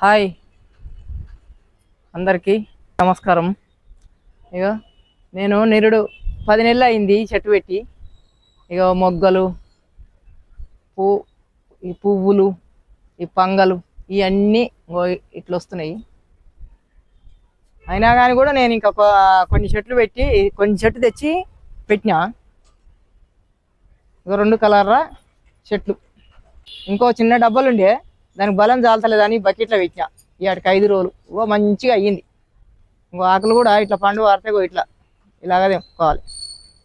Hi. అందరికీ నమస్కారం. ఇక నేను నిరుడు పది నెలలు అయింది చెట్టు పెట్టి. ఇక మొగ్గలు పూ ఈ పువ్వులు ఈ పంగలు ఇవన్నీ ఇట్లా వస్తున్నాయి అయినా కానీ కూడా నేను ఇంకా కొన్ని చెట్లు పెట్టి కొన్ని చెట్లు తెచ్చి పెట్టినా. ఇక రెండు కలర్ల చెట్లు. ఇంకో చిన్న డబ్బాలు ఉండే దానికి బలం చాలతలేదని బకెట్లో పెట్టినా. ఇవాటికి ఐదు రోజులు. ఓ మంచిగా అయ్యింది. ఇంకో ఆకులు కూడా ఇట్లా పండు వారితే ఇట్లా. ఇలాగ తెంపుకోవాలి.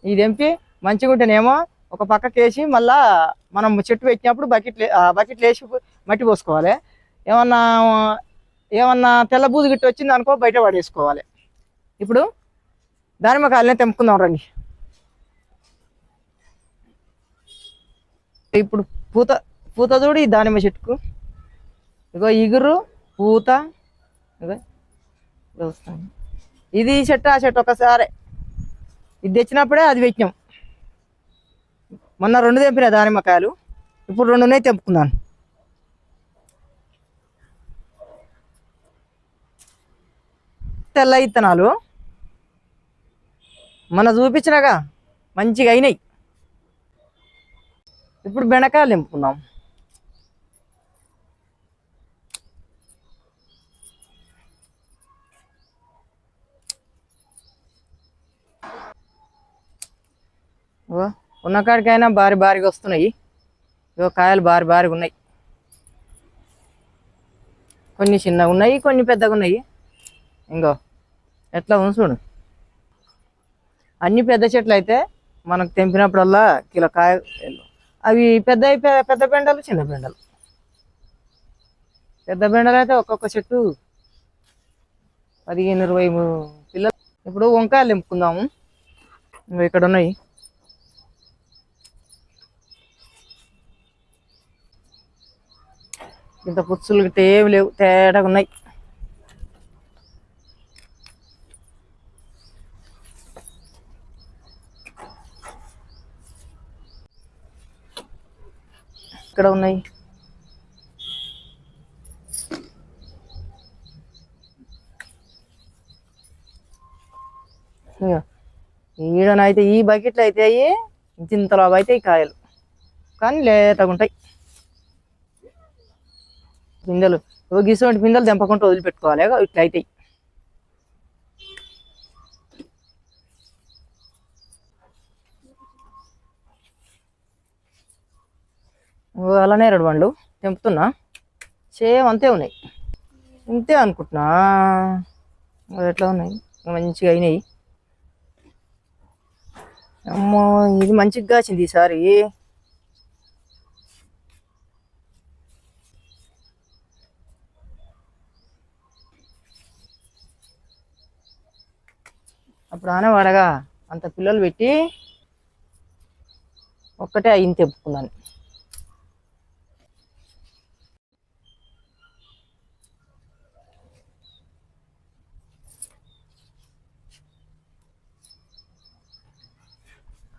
ఇది తెంపి మంచిగా ఉంటేనేమో ఒక పక్కకి వేసి మళ్ళా మనం చెట్టు పెట్టినప్పుడు బకెట్ బకెట్లు వేసి మట్టి పోసుకోవాలి. ఏమన్నా ఏమన్నా తెల్ల బూజు గిట్ట వచ్చింది అనుకో బయట పడేసుకోవాలి. ఇప్పుడు దానిమ్మకాయలనే తెంపుకుందాం రండి. ఇప్పుడు పూత పూత చూడు ఈ దానిమ్మ చెట్టుకు. ఇగో ఇగురు పూత ఇగో ఇగో ఇది ఈ చెట్టు ఆ చెట్టు ఒకసారి. ఇది తెచ్చినప్పుడే అది పెట్టినాం. మొన్న రెండు తెంపిన దానిమ్మకాయలు ఇప్పుడు రెండు ఉన్నాయి తెంపుకున్నాను. తెల్ల ఇత్తనాలు మన చూపించినాగా మంచిగా అయినాయి. ఇప్పుడు బెండకాయలు తెంపుకున్నాం. ఇగో ఉన్న కాడికైనా భారీ భారీగా వస్తున్నాయి. ఇగో కాయలు భారీ భారీగా ఉన్నాయి. కొన్ని చిన్నగా ఉన్నాయి కొన్ని పెద్దగా ఉన్నాయి. ఇంకో ఎట్లా ఉంది చూడు. అన్ని పెద్ద చెట్లు అయితే మనకు తెంపినప్పుడల్లా కిలో కాయ అవి పెద్ద పెద్ద బెండలు చిన్న బెండలు పెద్ద బెండలు అయితే ఒక్కొక్క చెట్టు పదిహేను ఇరవై పిల్లలు. ఇప్పుడు వంకాయలు నింపుకుందాము ఇక్కడ ఉన్నాయి. ఇంత పుచ్చులు గిట్ట లేవు తేడాగా ఉన్నాయి. ఇక్కడ ఉన్నాయి. ఈడనైతే ఈ బకెట్లు అయితే అయ్యి ఇంతలాగా అయితే ఈ కాయలు. కానీ లేతగా ఉంటాయి పిందెలు ఓ గిసువంటి పిందెలు తెంపకుండా వదిలిపెట్టుకోవాలి. ఇట్లా అవుతాయి అలానే రెండు బండ్లు. తెంపుతున్నా. సేమ్ అంతే ఉన్నాయి. ఇంతే అనుకుంటున్నా. ఎట్లా ఉన్నాయి? మంచిగా అయినాయి. అమ్మో ఇది మంచిగా కాచింది ఈసారి అప్పుడు ఆనవాడగా అంత పిల్లలు పెట్టి ఒక్కటే అయింది తెప్పుకున్నాను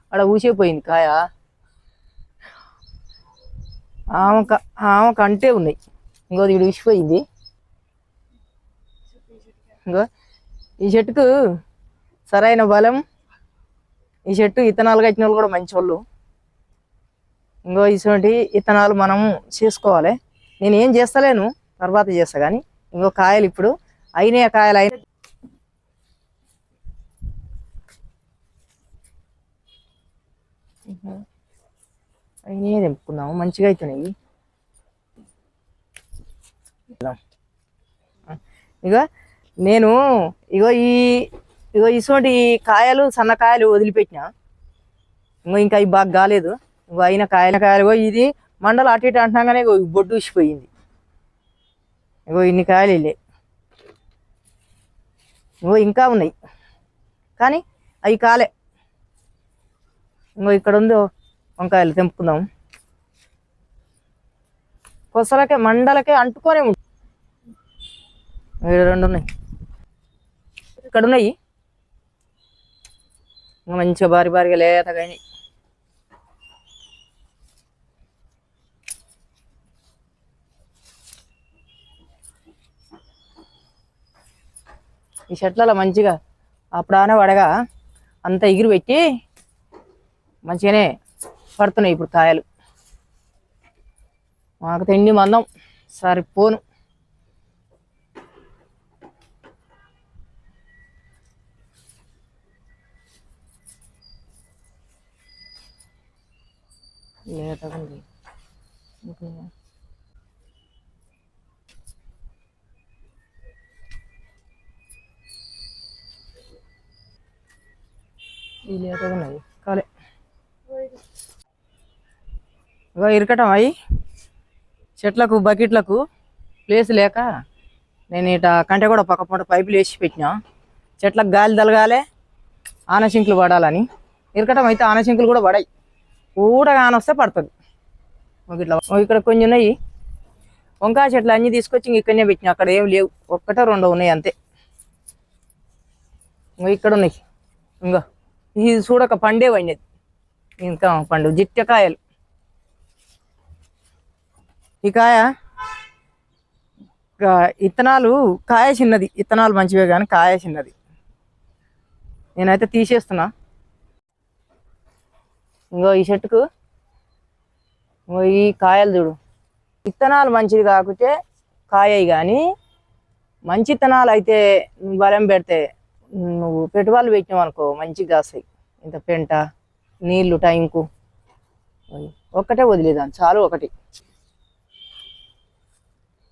అక్కడ ఊసిపోయింది కాయ. ఆమె ఆమె కంటే ఉన్నాయి. ఇంకో ఇది ఊసిపోయింది. ఇంకో ఈ చెట్టుకు సరైన బలం. ఈ చెట్టు ఇత్తనాలు కట్టిన వాళ్ళు కూడా మంచి వాళ్ళు ఇంకో ఇటువంటి ఇతనాలు మనం చేసుకోవాలి. నేను ఏం చేస్తలేను తర్వాత చేస్తా కానీ ఇంకో కాయలు ఇప్పుడు అయిన కాయలు అయిన అయినాయి తెంపుకుందాము మంచిగా అవుతున్నాయి ఇక నేను ఇగో ఈ ఇగో ఇటువంటి కాయలు సన్న కాయలు వదిలిపెట్టిన. ఇంకో ఇంకా ఇవి బాగా కాలేదు ఇంకో అయిన కాయల కాయలు ఇది మండలు అటు ఇటు అంటున్నాగానే ఇగో బొడ్డు ఊసిపోయింది. ఇగో ఇన్ని కాయలు వెళ్ళాయి ఇంకో ఇంకా ఉన్నాయి. కానీ అవి కాలే. ఇంకో ఇక్కడ ఉందో వంకాయలు తెంపుకుందాం. కొసలకే మండలకే అంటుకొనే ఉంటుంది రెండు ఉన్నాయి. ఇక్కడ ఉన్నాయి. మంచిగా భారీ భారీగా కానీ ఈ చెట్లలో మంచిగా అప్పుడానే వడగా అంత ఎగిరి పెట్టి మంచిగానే పడుతున్నాయి ఇప్పుడు కాయలు. మాకు తిండి మందం సరిపోను. లేతగా ఉంది ఈ లేతగా ఉన్నాయి కాలే. ఇగో ఇరకటం అయ్యి చెట్లకు బకెట్లకు ప్లేస్ లేక నేను ఇట కంటే కూడా పక్క పూట పైపులు వేసి పెట్టినా. చెట్లకు గాలి తలగాలే ఆనశింకులు పడాలని. ఇరకటం అయితే ఆనశింకులు కూడా పడాయి. ఊడగా కానొస్తే పడుతుంది ఇట్లా ఇక్కడ కొన్ని ఉన్నాయి. వంకాయ చెట్లు అన్నీ తీసుకొచ్చి ఇక్కడనే పెట్టినా. అక్కడ ఏం లేవు. ఒక్కటో రెండో ఉన్నాయి అంతే. ఇక్కడ ఉన్నాయి. ఇంకా ఇది చూడక పండే పండేది. ఇంకా పండు జిట్టకాయలు. ఈ కాయ ఇత్తనాలు కాయ చిన్నది. ఇత్తనాలు మంచివే కానీ కాయ చిన్నది. నేనైతే తీసేస్తున్నా. ఇంకో ఈ చెట్టుకు. ఇంకో ఈ కాయలు చూడు. విత్తనాలు మంచిది కాకపోతే కాయయి కానీ మంచి విత్తనాలు అయితే బలం పెడితే నువ్వు పెట్టుబడులు పెట్టినావు అనుకో మంచిగా కాస్తాయి. ఇంత పెంట నీళ్ళు టైంకు. ఒక్కటే వదిలేదాం చాలు ఒకటి.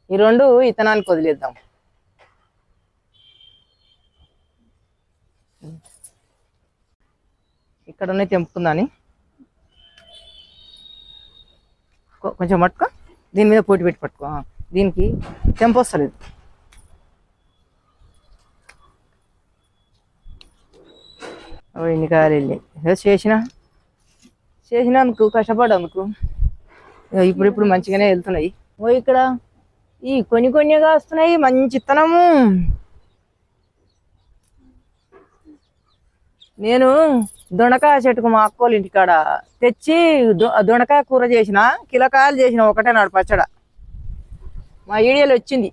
ఈ రెండు ఇతనానికి వదిలేద్దాం. ఇక్కడ ఉన్నాయి తెంపుకుందాని. పట్టుకో కొంచెం పట్టుకో. దీని మీద పోటీ పెట్టి పట్టుకో. దీనికి టెంపో వస్తలేదు. ఓ ఇన్ని కాయలు వెళ్ళి. ఏదో చేసిన చేసినందుకు కష్టపడ్డందుకు అందుకు. ఇప్పుడు ఇప్పుడు మంచిగానే వెళ్తున్నాయి. ఓ ఇక్కడ ఈ కొన్ని కొన్నిగా వస్తున్నాయి మంచి ఇత్తనము నేను దొండకాయ చెట్టుకు మా అక్కోళ్ళ ఇంటికాడ తెచ్చి దొ- దొండకాయ కూర చేసిన కిలకాయలు చేసిన ఒకటే నాడు పచ్చడ. మా ఏడియాలో వచ్చింది.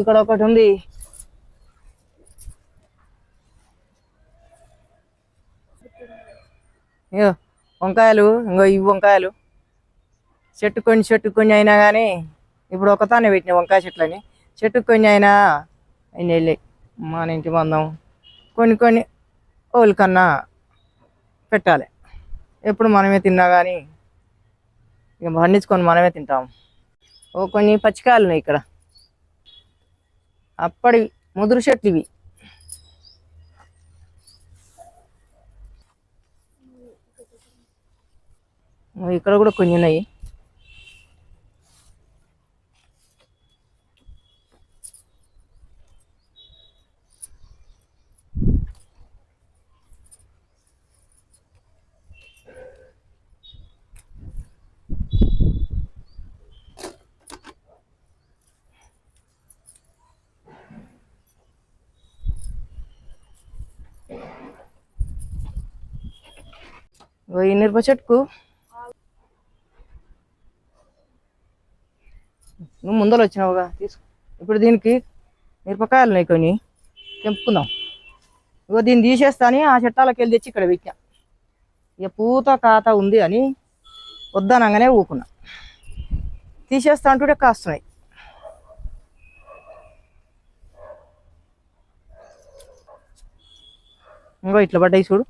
ఇక్కడ ఒకటి ఉంది. వంకాయలు ఇంకో ఇవి వంకాయలు. చెట్టు కొన్ని చెట్టు కొన్ని అయినా కానీ ఇప్పుడు ఒకతానే పెట్టిన వంకాయ చెట్లని. చెట్టు కొన్ని అయినా అయినా వెళ్ళాయి మన ఇంటి మందం కొన్ని కొన్ని ఓలికన్నా పెట్టాలి. ఎప్పుడు మనమే తిన్నా కానీ ఇక పండించుకొని మనమే తింటాం. ఓ కొన్ని పచ్చికాయలు ఉన్నాయి ఇక్కడ. అప్పటి ముదురు చెట్లు ఇవి ఇక్కడ కూడా కొన్ని ఉన్నాయి. ఈ మిరప చెట్టుకు. నువ్వు ముందర వచ్చినావుగా తీసుకు. ఇప్పుడు దీనికి మిరపకాయలు ఉన్నాయి కొన్ని తెంపుకుందాం. ఇగో దీన్ని తీసేస్తాని ఆ చెట్టాలకి వెళ్ళి తెచ్చి ఇక్కడ పెట్టా ఇక పూత కాత ఉంది అని వద్దనగానే ఊకున్నా. తీసేస్తా అంటుంటే కాస్తున్నాయి. ఇంకో ఇట్లా పడ్డాయి చూడు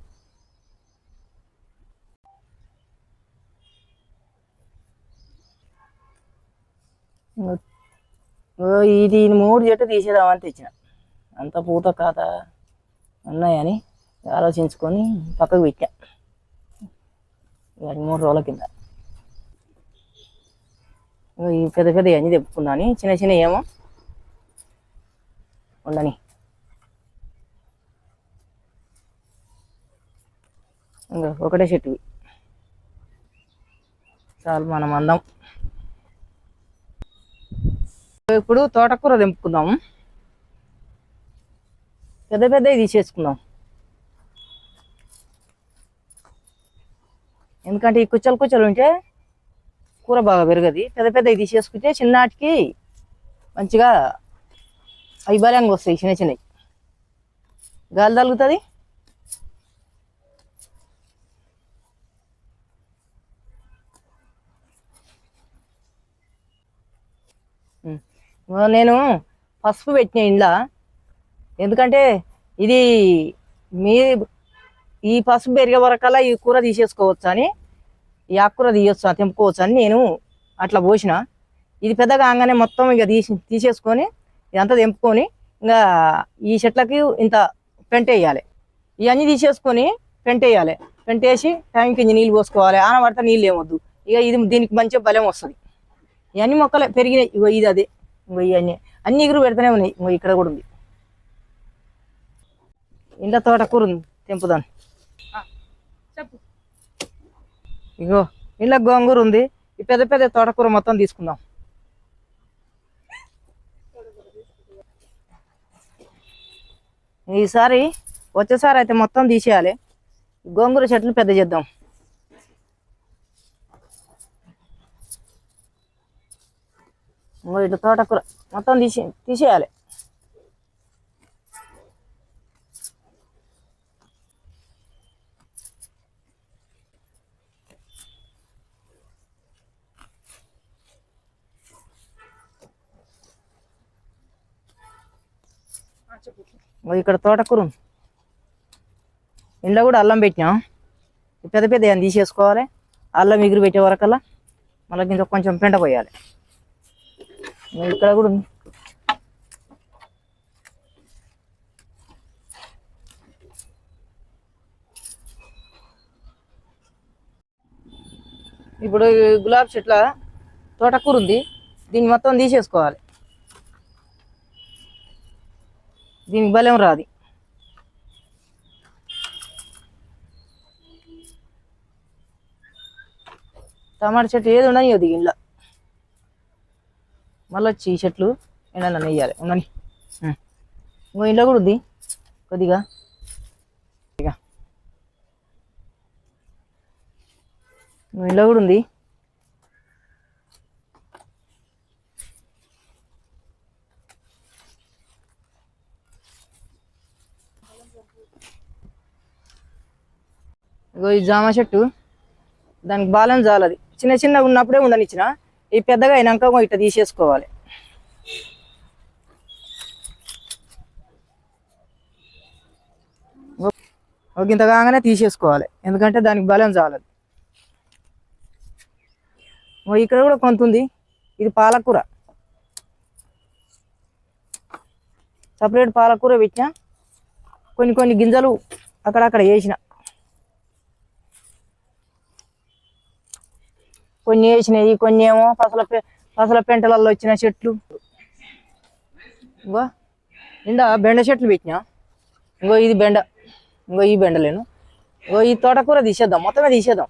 ఓ ఇది మూడు చెట్టు తీసేద్దామని తెచ్చిన. అంత పూత కాత ఉన్నాయని ఆలోచించుకొని పక్కకు పెట్టా. ఇవాళ మూడు రోజుల కింద. ఈ పెద్ద పెద్ద అన్ని తెప్పుకున్నాను చిన్న చిన్న ఏమో ఉండని. ఇంకా ఒకటే చెట్టువి చాలు మనం అందం. ఇప్పుడు తోటకూర తెంపుకుందాం. పెద్ద పెద్దవి తీసేసుకుందాం. ఎందుకంటే ఈ కుచ్చలు కుచ్చలు ఉంటే కూర బాగా పెరగది. పెద్ద పెద్దవి తీసేసుకుంటే చిన్నాటికి మంచిగా అవి బలంగా వస్తాయి చిన్న చిన్నవి. గాలి తగులుతుంది? నేను పసుపు పెట్టిన ఇండ్ల. ఎందుకంటే ఇది మీ ఈ పసుపు పెరిగే వరకల్లా ఈ కూర తీసేసుకోవచ్చు అని ఈ ఆకుకూర తీయొచ్చు తెంపుకోవచ్చు అని నేను అట్లా పోసిన. ఇది పెద్దగా కాగానే మొత్తం ఇక తీసి తీసేసుకొని ఇదంతా తెంపుకొని ఇంకా ఈ చెట్లకి ఇంత పెంట వేయాలి. ఇవన్నీ తీసేసుకొని పెంట వేయాలి. పెంట వేసి టైంకి నీళ్ళు పోసుకోవాలి. ఆనబడితే నీళ్ళు ఏమొద్దు. ఇక ఇది దీనికి మంచిగా బలం వస్తుంది. ఇవన్నీ మొక్కలే పెరిగినాయి. ఇగో ఇది అదే. ఇవన్నీ అన్ని ఎగురు పెడుతూనే ఉన్నాయి. ఇంకో ఇక్కడ కూడా ఉంది. ఇంట్లో తోటకూర ఉంది. తెంపుదాను చెప్పు. ఇగో ఇంట్లో గోంగూర ఉంది. ఈ పెద్ద పెద్ద తోటకూర మొత్తం తీసుకుందాం. ఈసారి వచ్చేసారి అయితే మొత్తం తీసేయాలి. గోంగూర చెట్లు పెద్ద చేద్దాం. ఇట్లా తోటకూర మొత్తం తీసి తీసేయాలి. ఇక్కడ తోటకూర ఉంది. ఇంట్లో కూడా అల్లం పెట్టినాం. పెద్ద పెద్ద ఏమైనా తీసేసుకోవాలి? అల్లం ఎగురు పెట్టే వరకల్లా మళ్ళీ ఇంకా కొంచెం పెంట పోయాలి. ఇక్కడ కూడా ఉంది ఇప్పుడు గులాబీ చెట్ల తోటకూర ఉంది. దీన్ని మొత్తం తీసేసుకోవాలి. దీనికి బలం రాదు. టమాటా చెట్టు ఏది ఉండని దీనిలో. మళ్ళీ వచ్చి ఈ చెట్లు ఎండలో నెయ్యాలి ఉండని ఇంకో ఇంట్లో కూడా ఉంది. కొద్దిగా. ఇక ఇంకో ఇంట్లో కూడా ఉంది. ఇగో ఈ జామ చెట్టు. దానికి బాలం చాలది చిన్న చిన్నగా ఉన్నప్పుడే ఉండనిచ్చిన ఈ పెద్దగా అయినాక ఇట్లా తీసేసుకోవాలి. ఒక ఇంత కాగానే తీసేసుకోవాలి. ఎందుకంటే దానికి బలం చాలదు. ఇక్కడ కూడా కొంత ఉంది. ఇది పాలకూర. సపరేట్ పాలకూర పెట్టిన కొన్ని కొన్ని గింజలు అక్కడక్కడ వేసిన. కొన్ని వేసినాయి కొన్ని ఏమో పసల పె- పసల పెంటలలో వచ్చిన చెట్లు. ఇంకో నిండా బెండ చెట్లు పెట్టినా? ఇంకో ఇది బెండ. ఇంకో ఈ బెండలేను. ఇంకో ఈ తోటకూర తీసేద్దాం మొత్తమే తీసేద్దాం.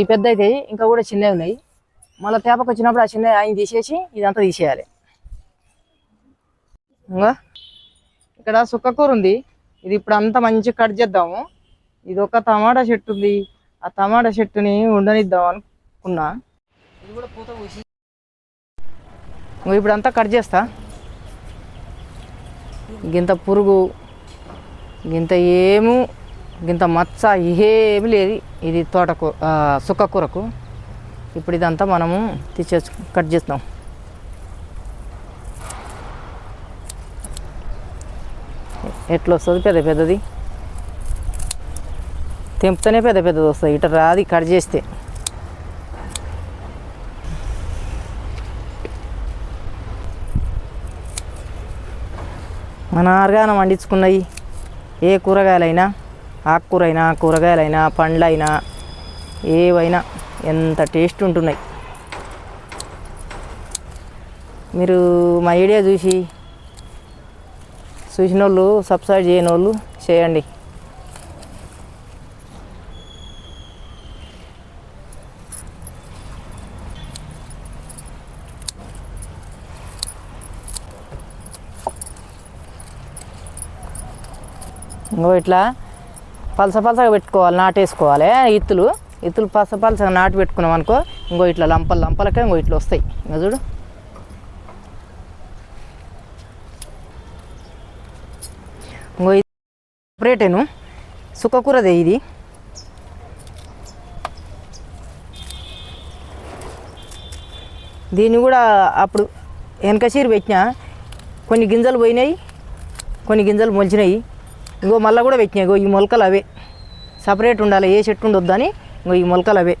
ఈ పెద్ద అయితే ఇంకా కూడా చిన్నవి ఉన్నాయి. మళ్ళీ తేపకు వచ్చినప్పుడు ఆ చిన్న ఆయన తీసేసి ఇదంతా తీసేయాలి. ఇంకా ఇక్కడ సుక్కకూర ఉంది. ఇది ఇప్పుడు అంతా మంచిగా కట్ చేద్దాము. ఇది ఒక టమాటా చెట్టు ఉంది. ఆ టమాటా చెట్టుని ఉండనిద్దాం అనుకున్నా. ఇది కూడా పూత ఇప్పుడు అంతా కట్ చేస్తా. గింత పురుగు గింత ఏము గింత మచ్చ ఏమి లేదు. ఇది తోటకూ సుక్కకూరకు ఇప్పుడు ఇదంతా మనము తీసేసు కట్ చేస్తాం. ఎట్లా వస్తుంది పెద్ద పెద్దది. తెంపుతూనే పెద్ద పెద్దది వస్తుంది. ఇట రాది కట్ చేస్తే. మన ఆర్గానం వండించుకున్నవి ఏ కూరగాయలైనా ఆకుకూర అయినా కూరగాయలైనా పండ్లైనా ఏవైనా ఎంత టేస్ట్ ఉంటున్నాయి. మీరు మా ఐడియా చూసి చూసిన వాళ్ళు సబ్స్క్రైబ్ చేయని వాళ్ళు చేయండి. ఇంకో ఇట్లా పలస పలసగా పెట్టుకోవాలి నాటేసుకోవాలి. ఇత్తులు. ఇత్తులు పలస పలసగా నాటు పెట్టుకున్నాం అనుకో ఇంకో ఇట్లా లంపలు లంపలకే ఇంకో ఇట్లా వస్తాయి. ఇంకా చూడు ఇంకో ఇది సపరేటేను సుఖకూరదే ఇది. దీన్ని కూడా అప్పుడు వెనకసీరు పెట్టిన కొన్ని గింజలు పోయినాయి కొన్ని గింజలు మొలిచినాయి. ఇంకో మళ్ళీ కూడా పెట్టినాయి ఇంకో ఈ మొలకలు అవే. సపరేట్ ఉండాలి ఏ చెట్టు ఉండొద్దని ఇంకో ఈ మొలకలు అవే.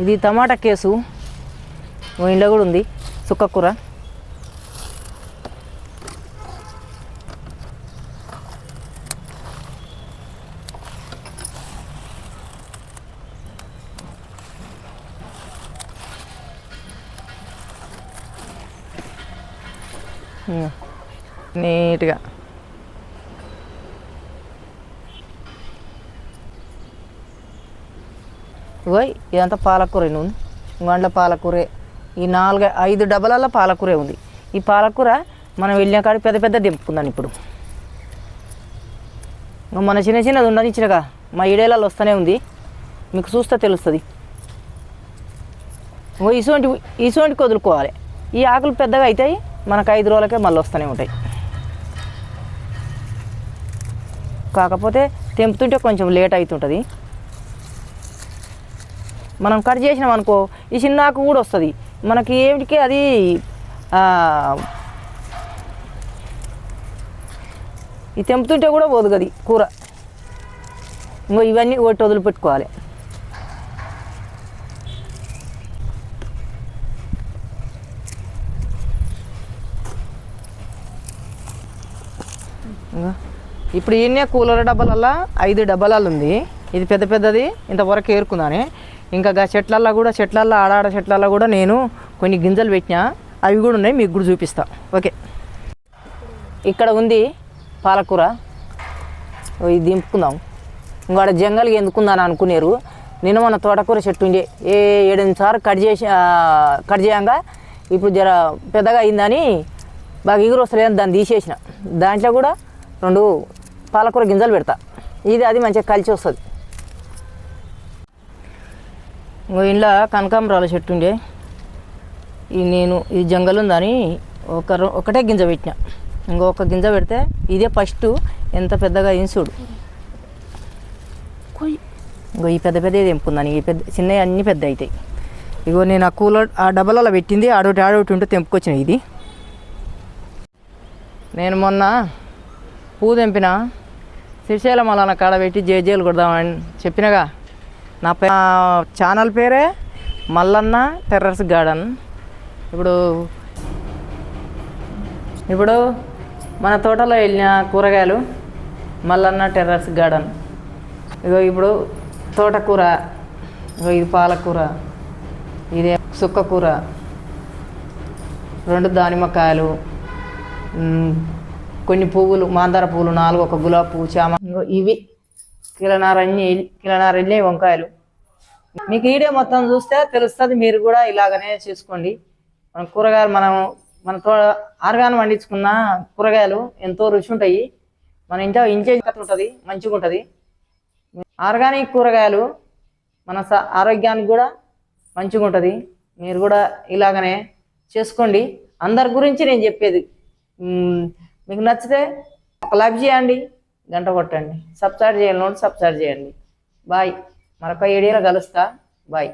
ఇది టమాటా కేసు. ఓ ఇంట్లో కూడా ఉంది సుక్కకూర నీట్గా. ఓయ్ ఇదంతా పాలకూర ఉంది ఇంకొండ పాలకూరే. ఈ నాలుగు ఐదు డబ్బలలో పాలకూరే ఉంది. ఈ పాలకూర మనం వెళ్ళిన కాడ పెద్ద పెద్ద దింపుకుందాం ఇప్పుడు. మన చిన్న చిన్నది ఉండనిచ్చినగా మా ఏడేళ్ళలో వస్తూనే ఉంది. మీకు చూస్తే తెలుస్తుంది. ఓ ఇటువంటి ఇటువంటికి వదులుకోవాలి. ఈ ఆకులు పెద్దగా అవుతాయి మనకు ఐదు రోజులకే మళ్ళీ వస్తూనే ఉంటాయి. కాకపోతే తెంపుతుంటే కొంచెం లేట్ అవుతుంటుంది మనం కట్ చేసినాం అనుకో ఈ చిన్నాకు కూడా వస్తుంది. మనకి ఏమిటికి అది ఈ తెంపుతుంటే కూడా పోదు కూర. ఇంకో ఇవన్నీ ఒకటి వదిలిపెట్టుకోవాలి ఇంకా ఇప్పుడు ఈయనే కూలర్ డబ్బాలల్లో ఐదు డబ్బాలలో ఉంది. ఇది పెద్ద పెద్దది. ఇంతవరకు ఏరుకుందానే ఇంకా గా చెట్లల్లో కూడా చెట్లల్లో ఆడాడ చెట్లల్లో కూడా నేను కొన్ని గింజలు పెట్టినా. అవి కూడా ఉన్నాయి. మీకు కూడా చూపిస్తా. ఓకే. ఇక్కడ ఉంది పాలకూర. ఇది దింపుకుందాం. ఇంకా జంగల్కి ఎందుకుందని అనుకునేరు. నిన్న మన తోటకూర చెట్టు ఉండే. ఏ ఏడెనిమిది సార్లు కట్ చేసి కట్ చేయంగా. ఇప్పుడు జర పెద్దగా అయిందని బాగా ఎగురు వస్తలేదని దాన్ని తీసేసిన. దాంట్లో కూడా రెండు పాలకూర గింజలు పెడతా. ఇది అది మంచిగా కలిసి వస్తుంది. ఇంకో ఇంట్లో కనకాంబరాల చెట్టు ఉండే. ఈ నేను ఈ జంగల్ ఉందని ఒక ఒకటే గింజ పెట్టిన. ఇంకొక గింజ పెడితే ఇదే ఫస్ట్ ఎంత పెద్దగా ఇన్సుడు ఇంకో ఈ పెద్ద పెద్ద తెంపుకుందాను ఈ పెద్ద చిన్నవి అన్నీ పెద్ద అవుతాయి ఇగో నేను ఆ కూలర్ ఆ డబ్బాలలో పెట్టింది ఆడోటి ఆడోటి ఉంటే తెంపుకొచ్చిన ఇది. నేను మొన్న పువ్వు తెంపిన. శ్రీశైలం అలా కాడ పెట్టి జేజేలు కొడదామని చెప్పినగా నా పే ఛానల్ పేరే మల్లన్న టెర్రస్ గార్డెన్. ఇప్పుడు ఇప్పుడు మన తోటలో వెళ్ళిన కూరగాయలు మల్లన్న టెర్రస్ గార్డెన్. ఇగో ఇప్పుడు తోటకూర ఇగో ఇది పాలకూర ఇది సుక్కకూర రెండు దానిమ్మకాయలు కొన్ని పువ్వులు మాందార పువ్వులు నాలుగు ఒక గులాబీ పువ్వు చామ. ఇవి. కిలనారన్ని కిలనారన్ని వంకాయలు. మీకు ఈడే మొత్తం చూస్తే తెలుస్తుంది మీరు కూడా ఇలాగనే చేసుకోండి. మన కూరగాయలు మనం మన తో ఆర్గాన్ పండించుకున్న కూరగాయలు ఎంతో రుచి ఉంటాయి. మన ఇంట్లో ఇంచే ఉంటుంది మంచిగా ఉంటుంది. ఆర్గానిక్ కూరగాయలు మన స- ఆరోగ్యానికి కూడా మంచిగా ఉంటుంది. మీరు కూడా ఇలాగనే చేసుకోండి. అందరి గురించి నేను చెప్పేది మీకు నచ్చితే ఒక లైక్ చేయండి గంట కొట్టండి. సబ్స్క్రైబ్ చేయాలి సబ్స్క్రైబ్ చేయండి. బాయ్ మరొక ఏడియాలో కలుస్తా. బాయ్